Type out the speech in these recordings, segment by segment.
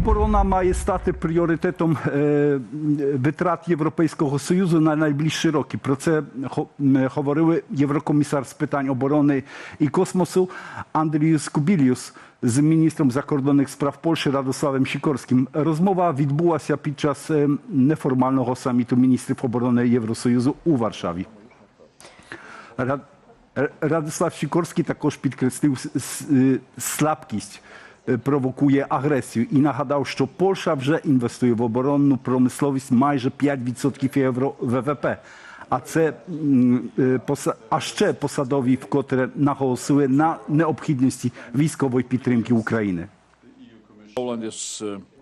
Оборона має стати пріоритетом е, витрат Європейського Союзу на найближчі роки. Про це хо- м, говорили єврокомісар з питань оборони і космосу Андріус Кубіліус з міністром закордонних справ Польщі Радославом Сікорським. Розмова відбулася під час е, неформального саміту міністрів оборони Євросоюзу у Варшаві. Рад- Р- Радослав Сікорський також підкреслив с- с- е, слабкість е, провокує агресію і нагадав, що Польща вже інвестує в оборонну промисловість майже 5% євро ВВП. А це е, а ще посадові вкотре наголосили на необхідності військової підтримки України.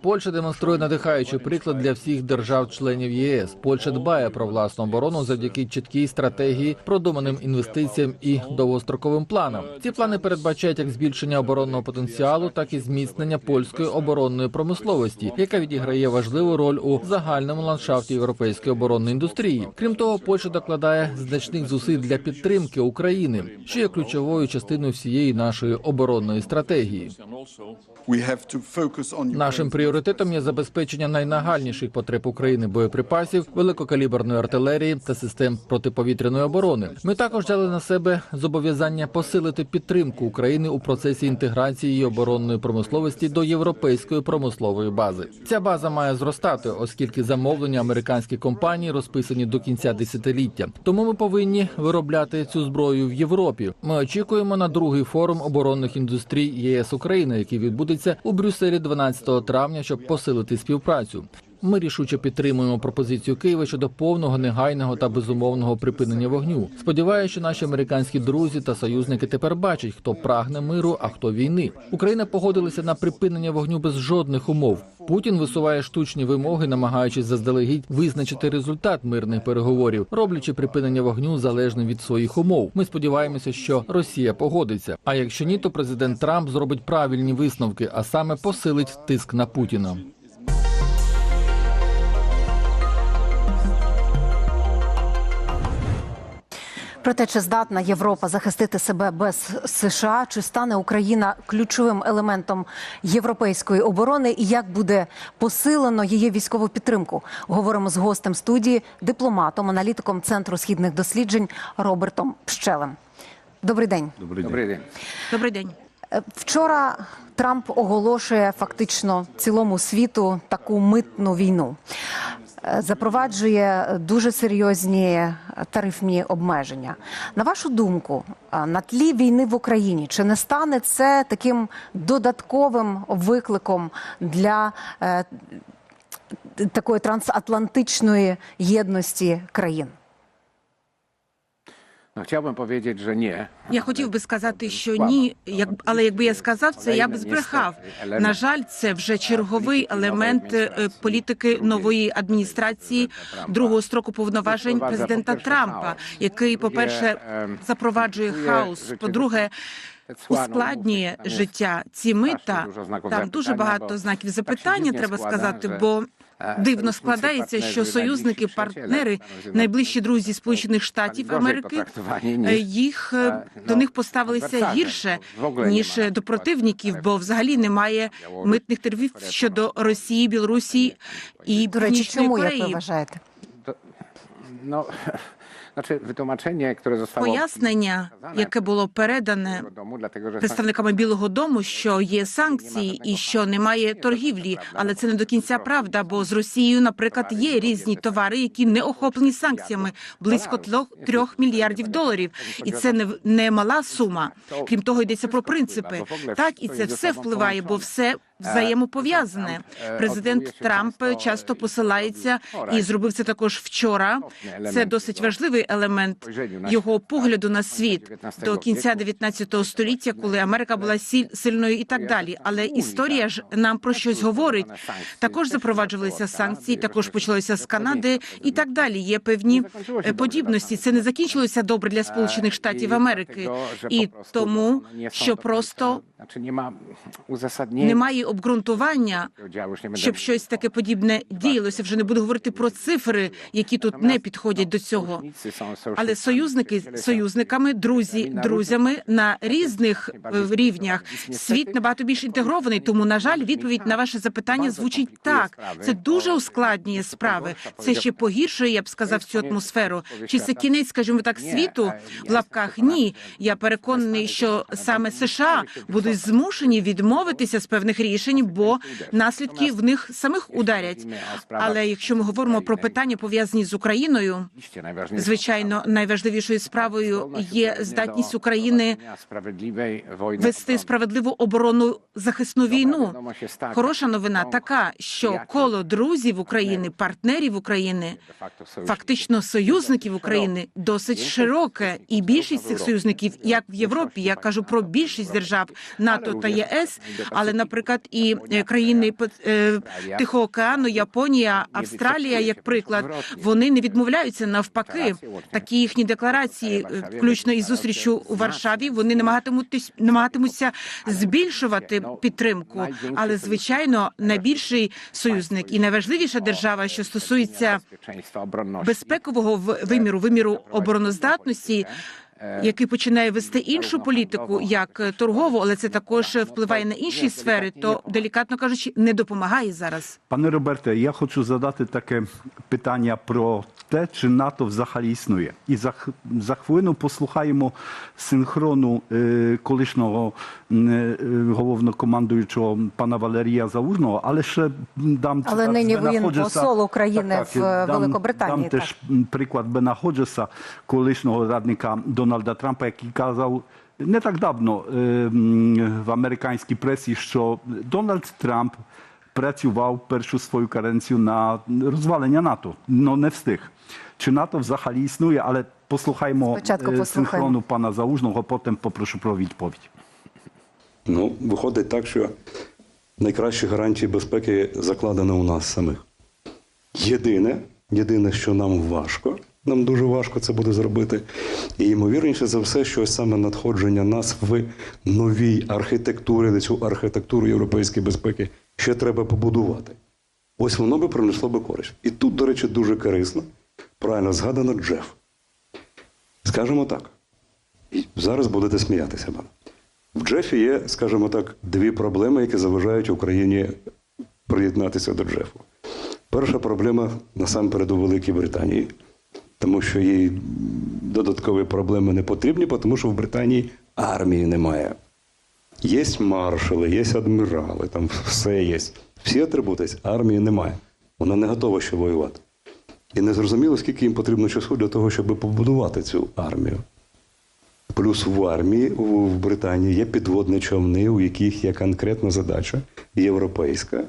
Польща демонструє надихаючий приклад для всіх держав-членів ЄС. Польща дбає про власну оборону завдяки чіткій стратегії, продуманим інвестиціям і довгостроковим планам. Ці плани передбачають як збільшення оборонного потенціалу, так і зміцнення польської оборонної промисловості, яка відіграє важливу роль у загальному ландшафті європейської оборонної індустрії. Крім того, Польща докладає значних зусиль для підтримки України, що є ключовою частиною всієї нашої оборонної стратегії. Нашим пріоритетом є забезпечення найнагальніших потреб України боєприпасів, великокаліберної артилерії та систем протиповітряної оборони. Ми також взяли на себе зобов'язання посилити підтримку України у процесі інтеграції її оборонної промисловості до європейської промислової бази. Ця база має зростати, оскільки замовлення американських компаній розписані до кінця десятиліття. Тому ми повинні виробляти цю зброю в Європі. Ми очікуємо на другий форум оборонних індустрій ЄС Україна, який відбудеться у Брюсселі 12 травня, щоб посилити співпрацю. Ми рішуче підтримуємо пропозицію Києва щодо повного негайного та безумовного припинення вогню. Сподіваюся, що наші американські друзі та союзники тепер бачать, хто прагне миру, а хто війни. Україна погодилася на припинення вогню без жодних умов. Путін висуває штучні вимоги, намагаючись заздалегідь визначити результат мирних переговорів, роблячи припинення вогню залежним від своїх умов. Ми сподіваємося, що Росія погодиться. А якщо ні, то президент Трамп зробить правильні висновки, а саме посилить тиск на Путіна. Про те, чи здатна Європа захистити себе без США, чи стане Україна ключовим елементом європейської оборони, і як буде посилено її військову підтримку, говоримо з гостем студії, дипломатом, аналітиком центру східних досліджень Робертом Пщелем. Добрий день. Добрий день. Добрий день. Е, Вчора Трамп оголошує фактично цілому світу таку митну війну. Запроваджує дуже серйозні тарифні обмеження. На вашу думку, на тлі війни в Україні чи не стане це таким додатковим викликом для е, такої трансатлантичної єдності країн? Chciałbym powiedzieć, że nie. Я хотів би сказати, що ні, як але якби я сказав це, я б збрехав. На жаль, це вже черговий елемент е, політики нової адміністрації другого строку повноважень президента Трампа, який, по перше, запроваджує хаос. По-друге, ускладнює життя. Ці мита там дуже багато знаків запитання, треба сказати, бо. Дивно складається, що союзники, партнери, найближчі друзі Сполучених Штатів Америки е, їх е, до них поставилися гірше ніж до противників, бо взагалі немає митних тарифів щодо Росії, Білорусі і До речі, Північної чому як ви вважаєте? Пояснення, яке було передане представниками Білого Дому, що є санкції і що немає торгівлі, але це не до кінця правда. Бо з Росією, наприклад, є різні товари, які не охоплені санкціями близько трьох мільярдів доларів, і це не не мала сума. Крім того, йдеться про принципи. Так і це все впливає, бо все взаємопов'язане. Президент Трамп часто посилається і зробив це також вчора. Це досить важливий елемент його погляду на світ до кінця 19 століття, коли Америка була сильною і так далі. Але історія ж нам про щось говорить. Також запроваджувалися санкції, також почалося з Канади і так далі. Є певні е, подібності. Це не закінчилося добре для Сполучених Штатів Америки, і тому що просто uzasadnienia. немає обґрунтування. Щоб щось таке подібне діялося, вже не буду говорити про цифри, які тут не підходять до цього. Але союзники są- союзниками, друзі друзями на різних е, рівнях. Світ набагато більш інтегрований. Тому, на жаль, відповідь на ваше запитання звучить так. Це дуже ускладнює справи. Це ще погіршує, я б сказав, цю атмосферу. Чи це кінець, скажімо так, світу в лапках? Ні. Я переконаний, що саме США будуть змушені відмовитися з певних рішень, бо наслідки в них самих ударять. Але якщо ми говоримо про питання пов'язані з Україною, Звичайно, найважливішою справою є здатність України вести справедливу оборону захисну війну. Хороша новина така, що коло друзів України, партнерів України, фактично союзників України, досить широке, і більшість цих союзників, як в Європі, я кажу про більшість держав НАТО та ЄС, але, наприклад, і е, країни е, Тихого океану, Японія, Австралія, як приклад, вони не відмовляються навпаки. Такі їхні декларації, е, включно із зустрічю у Варшаві, вони намагатимуться намагатимуться збільшувати підтримку. Але звичайно, найбільший союзник і найважливіша держава, що стосується безпекового виміру, виміру обороноздатності. Який починає вести іншу політику, як торгову, але це також впливає на інші сфери, то делікатно кажучи, не допомагає зараз. Panie Roberте, я хочу задати таке питання про те, чи НАТО взагалі існує. І за, х- за хвилину послухаємо синхрону е, колишнього е, головнокомандуючого пана Валерія Залужного, але ще дам Але нині він посол України в дам- Великобританії, Дам теж м, приклад Бена Ходжеса, колишнього радника Дональда Трампа, який казав не так давно е, м, в американській пресі, що Дональд Трамп працював першу свою каренцію на розвалення НАТО. Ну не встиг. Чи НАТО взагалі існує, але послухаймо синхрону пана Залужного, потім попрошу про відповідь. Ну, виходить так, що найкращі гарантії безпеки закладено у нас самих. Єдине, єдине, що нам важко, нам дуже важко це буде зробити. І ймовірніше за все, що саме надходження нас в новій архітектурі, де цю архітектуру європейської безпеки ще треба побудувати. Ось воно би принесло би користь. І тут, до речі, дуже корисно, правильно згадано Джеф. Скажемо так. І зараз будете сміятися мене. В Джефі є, скажімо так, дві проблеми, які заважають Україні приєднатися до Джефу. Перша проблема насамперед у Великій Британії, тому що їй додаткові проблеми не потрібні, тому що в Британії армії немає. Є маршали, є адмірали, там все є. Всі атрибути, армії немає. Вона не готова ще воювати. І не зрозуміло, скільки їм потрібно часу для того, щоб побудувати цю армію. Плюс в армії в Британії є підводні човни, у яких є конкретна задача європейська,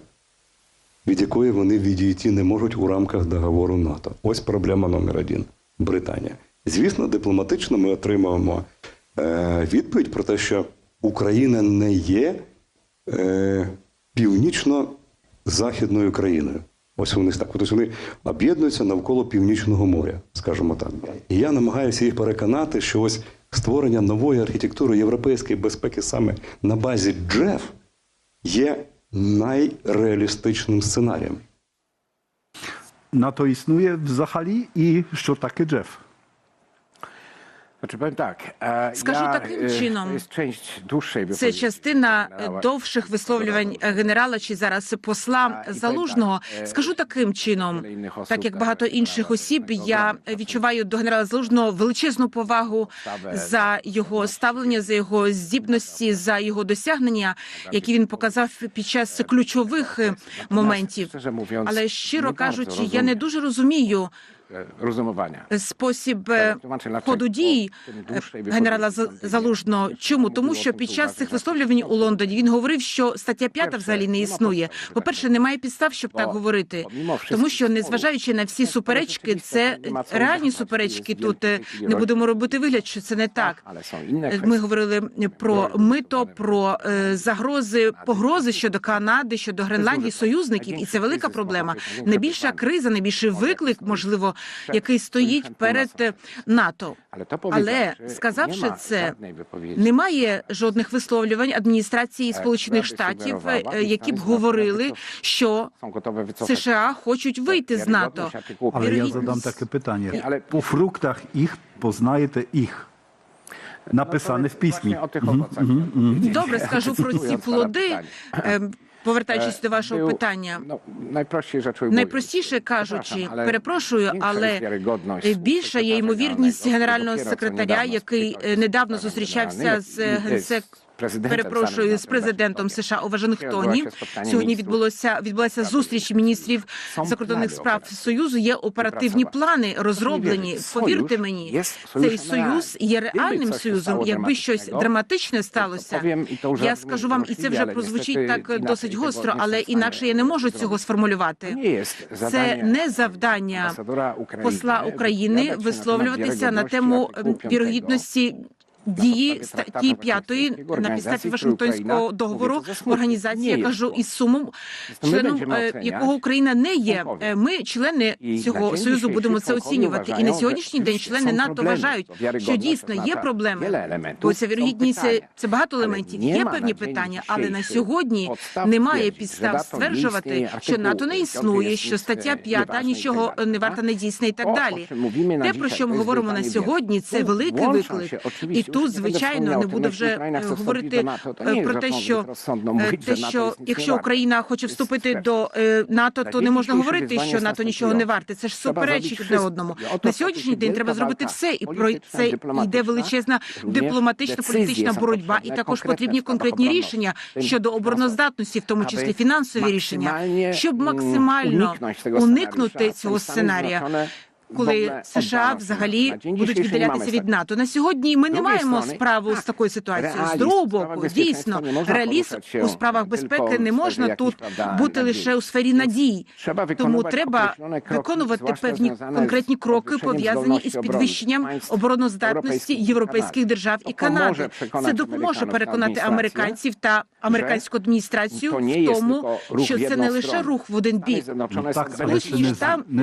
від якої вони відійти не можуть у рамках договору НАТО. Ось проблема номер один Британія. Звісно, дипломатично ми отримуємо е, відповідь про те, що Україна не є е, північно-західною країною. Ось вони так. Тобто вони об'єднуються навколо Північного моря, скажімо так. І я намагаюся їх переконати, що ось створення нової архітектури європейської безпеки саме на базі Джеф є найреалістичним сценарієм. НАТО існує взагалі і що таке Джеф? E, Скажу таким e, чином. Це частина е, довших висловлювань е, генерала чи зараз посла залужного. е, Скажу таким чином, так як багато e, інших осіб, я відчуваю до генерала залужного величезну повагу за його ставлення, за його здібності, за його досягнення, які він показав під час ключових е, моментів. Але щиро кажучи, я не дуже розумію e. спосіб е, ходу дій е, генерала wypowiedzi За- pan Залужного. Чому? Тому що під час цих висловлювань у Лондоні він говорив, що стаття 5 Перше, взагалі не існує. По-перше, немає підстав, щоб так говорити. Тому що, незважаючи на всі суперечки, це реальні суперечки. Тут е, не будемо робити вигляд, що це не так. Е. Ми говорили про мито, про е, загрози, погрози щодо Канади, щодо Гренландії, союзників, і це велика проблема. Найбільша криза, найбільший виклик, можливо, який стоїть перед НАТО. Але сказавши це, немає жодних висловлювань адміністрації Сполучених Штатів, е, які б говорили, що США хочуть вийти з НАТО. Але я задам таке питання по фруктах. Їх познаєте їх. Написане в пісні. Добре, скажу про ці плоди повертаючись до вашого питання, найпростіше кажучи, перепрошую, але більша є ймовірність генерального секретаря, який е, недавно зустрічався з е, генсек перепрошую з президентом США у Вашингтоні. Сьогодні відбулося відбулася зустріч міністрів закордонних справ Союзу. Є оперативні плани розроблені. Повірте мені, цей союз є реальним союзом. Якби щось драматичне сталося, я скажу вам, і це вже прозвучить так досить гостро, але інакше я не можу цього сформулювати. Це не завдання посла України висловлюватися на тему вірогідності дії статті 5 на підставі Вашингтонського договору організації, е, я кажу із сумом, членом якого Україна не є. Е, ми, члени цього союзу, будемо це оцінювати. І на сьогоднішній день члени НАТО вважають, що дійсно є проблеми. Бо ця вірогідність е, це багато елементів. Є певні питання, але на сьогодні немає підстав стверджувати, що НАТО не існує, що стаття 5 нічого не варта не дійсне і так далі. Те про що ми говоримо на сьогодні, це великий виклик і тут звичайно не буде вже е, говорити е, про те, що е, те, що якщо Україна хоче вступити до НАТО, то не можна говорити, що НАТО нічого не варте. Це ж суперечить одне одному. На сьогоднішній день треба зробити все, і про це йде величезна дипломатична політична боротьба, і також потрібні конкретні рішення щодо обороноздатності, в тому числі фінансові рішення, щоб максимально уникнути цього сценарія коли США взагалі будуть віддалятися від НАТО на сьогодні. Ми не маємо справу з такою ситуацією. З другого боку, дійсно, реаліз у справах безпеки не можна тут бути лише у сфері надій. Тому треба виконувати певні конкретні кроки пов'язані із підвищенням обороноздатності європейських держав і Канади. Це допоможе переконати американців та американську адміністрацію в тому, що це не лише рух в один бік. Сполучені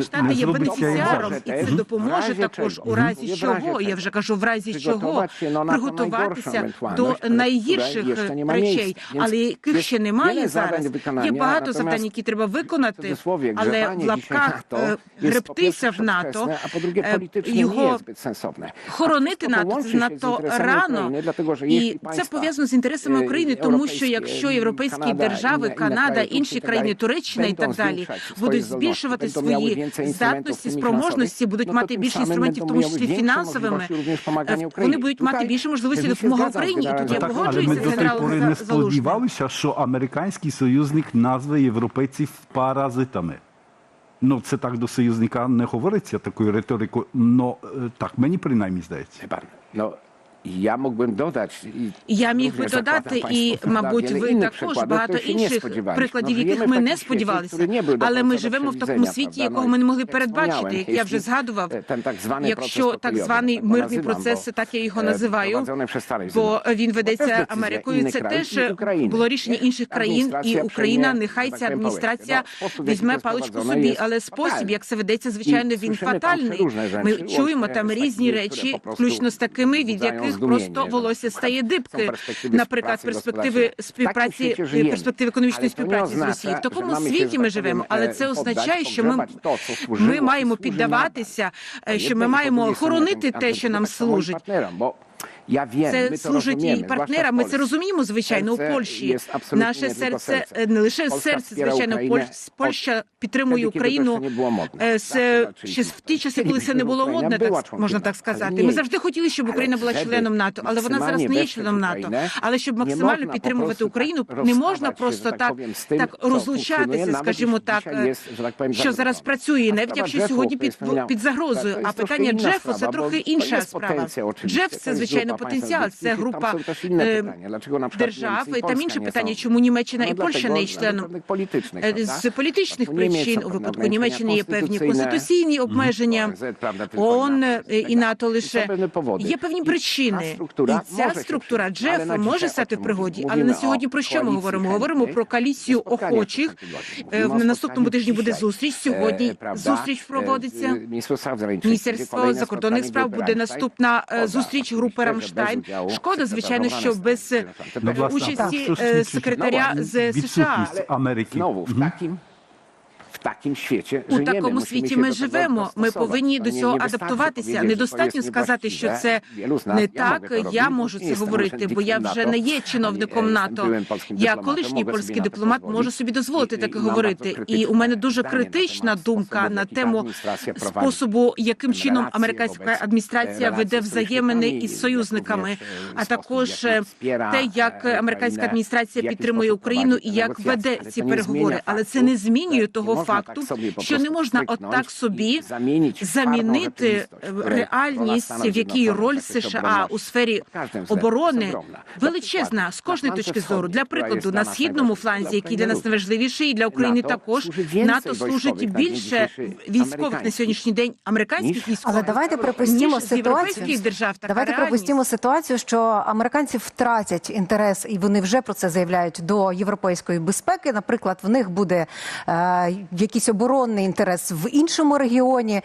штати є бенефіціаром і це допоможе також у разі чого. Я вже кажу, в разі чого приготуватися до найгірших е, речей, але яких ще немає зараз. Є багато завдань, які треба виконати, але в лапках е, гребтися в НАТО, е, його хоронити НАТО НАТО рано. і це пов'язано з інтересами України, тому що якщо європейські держави, Канада, інші країни, Туреччина і так далі будуть збільшувати свої здатності спроможності спроможності будуть мати більше інструментів, в тому числі фінансовими. Вони будуть мати більше можливості допомоги Україні. І Тут я погоджуюся з генералом Залужним. що американський союзник назве європейців паразитами. Ну, це так до союзника не говориться такою риторикою, але так мені принаймні здається. Я мог би додати я міг би додати, і мабуть, ви також багато інших прикладів, яких ми не сподівалися. Але ми живемо в такому світі, якого ми не могли передбачити, як я вже згадував. якщо так званий мирний процес, так я його називаю. бо він ведеться Америкою. Це теж було рішення інших країн, і Україна нехай ця адміністрація візьме паличку собі. Але спосіб, як це ведеться, звичайно, він фатальний. Ми чуємо там різні речі, включно з такими, від яких них просто волосся стає дибки, наприклад, перспективи співпраці перспективи економічної співпраці з Росією. В такому світі ми живемо, але це означає, що ми ми маємо піддаватися, е, що ми маємо охоронити те, що нам служить. Я Це служить і партнерам. Ми це розуміємо звичайно у Польщі. Наше серце не лише серце, звичайно, Польща підтримує Україну з е, ще в ті часи, коли це не було модне, так можна так сказати. Ми завжди хотіли, щоб Україна була членом НАТО, але вона зараз не є членом НАТО. Але щоб максимально підтримувати Україну, не можна просто так так розлучатися, скажімо е, так, що зараз працює, навіть якщо сьогодні під під загрозою. А питання Джефу це трохи інша справа. Джеф це звичайно są? чому Німеччина No і Польща не є членом. Е, prawda? З політичних причин у випадку Німеччини є певні конституційні обмеження. ООН е, і НАТО лише є певні причини. І ця структура Джефа може стати в пригоді. Але на сьогодні про що ми говоримо? Говоримо про коаліцію охочих. Е, На наступному тижні буде зустріч. Сьогодні Е, зустріч е, проводиться. Міністерство закордонних справ буде наступна е, зустріч групи без Рамштайн. уділу Шкода, звичайно, секретаря що без е, оборони No właśnie, участі tak, е, przecież- секретаря no, з США. відсутність Америки. Znowu w takim, świecie У такому світі ми живемо. Ми повинні до цього адаптуватися. Недостатньо сказати, що це не так. Я можу це говорити, бо я вже не є чиновником НАТО. byłym Я колишній польський дипломат, можу собі дозволити таке говорити. І у мене дуже критична думка на тему способу, яким чином американська адміністрація е, веде взаємини із союзниками, е, а також е, те, як е, американська адміністрація підтримує Україну і як веде ці переговори. Але це не змінює того так факту, собі що не можна отак собі замінити е, реальність, в якій роль США у сфері оборони величезна з кожної точки зору. Для прикладу, на східному фланзі, який для нас найважливіший, і для України також НАТО служить більше військових на сьогоднішній день американських військових. Але давайте припустимо ситуацію. держав. Така Давайте реальність. припустимо ситуацію, що американці втратять інтерес, і вони вже про це заявляють до європейської безпеки. Наприклад, в них буде е, якийсь оборонний інтерес в іншому регіоні.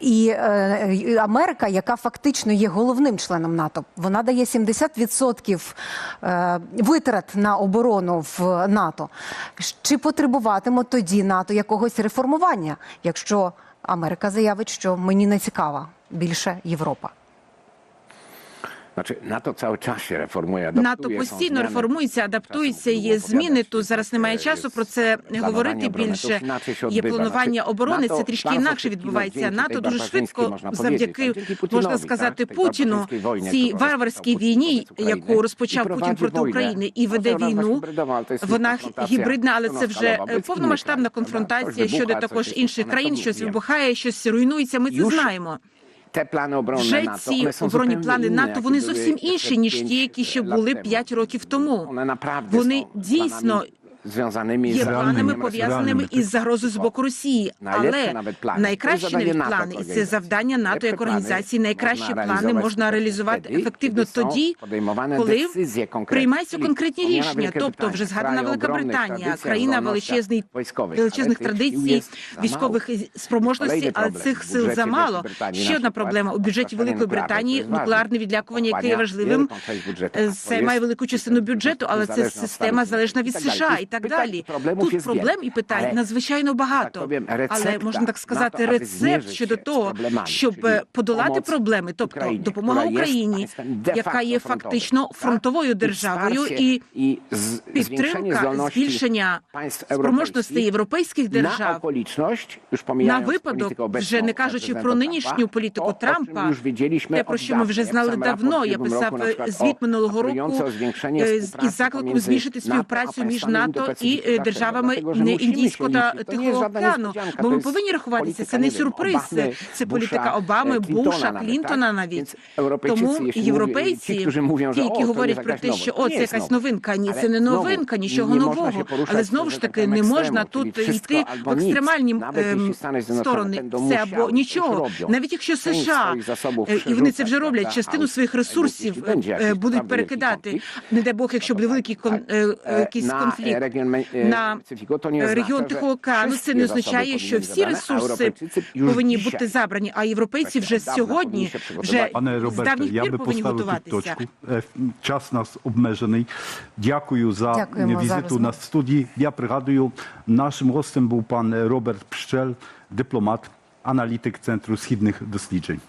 І е, Америка, яка фактично є головним членом НАТО, вона дає 70% е, витрат на оборону в НАТО. Чи потребуватиме тоді НАТО якогось реформування, якщо Америка заявить, що мені не цікава більше Європа? Znaczy, NATO cały czas się reformuje, НАТО постійно реформується, адаптується, є зміни. Тут зараз немає часу про це говорити більше. Є планування оборони. Це трішки інакше відбувається. НАТО дуже швидко, завдяки можна сказати Путіну, цій варварській війні, яку розпочав Путін проти. України, і веде війну. Вона гібридна, але це вже повномасштабна конфронтація щодо також інших країн. Щось вибухає, щось руйнується. Ми це знаємо. Te plany obronne Вже NATO, ці оборонні плани НАТО вони зовсім інші ніж ті, які ще були. 5 років тому. Вони дійсно związanymi Є планами пов'язаними із загрозою з боку Росії, але найкращі навіть плани, і це завдання НАТО як організації. Найкращі плани можна реалізувати ефективно тоді, коли приймаються конкретні рішення. Тобто, вже згадана Велика Британія, країна величезних величезних традицій, військових спроможностей, але цих сил замало. Ще одна проблема. у бюджеті Великої Британії нуклеарне відлякування, яке є важливим. Е, Займає jest велику частину бюджету, але це система залежна від США. І так Pytań, далі. Тут проблем і питань надзвичайно багато. powiem, Але можна так сказати, рецепт щодо того, щоб е, подолати проблеми, тобто Україні, допомога Україні, яка є фактично фронтовою державою, і zwiększenie підтримка збільшення europejskich європейських держав на випадок, вже не кажучи про нинішню політику Трампа, те, про що ми вже знали давно. Я писав звіт минулого року е, із закликом збільшити співпрацю між państwami НАТО і е, державами не Індійського та Тихого океану. Бо ми повинні рахуватися. Це не сюрприз. Це політика Обами, e, Буша, Клінтона навіть. Тому європейці, ті, які говорять про те, що о, це якась новинка. Ні, це не новинка, нічого нового. Але знову ж таки не можна тут йти в екстремальні ем, сторони. Це або нічого. Навіть якщо США е, і вони це вже роблять, частину своїх ресурсів е, будуть перекидати. Не дай Бог, якщо буде великий е, е, якийсь конфлікт. E, на регіон że Тихого океану, це не означає, що всі być zabrane, a ресурси повинні бути забрані, а європейці вже сьогодні, вже. Пане з я би поставив тут точку. Е, Час нас обмежений. Дякую за Дякуємо розмову. на студії. Я пригадую, нашим гостем був пан Роберт Пщель, дипломат, аналітик Центру східних досліджень.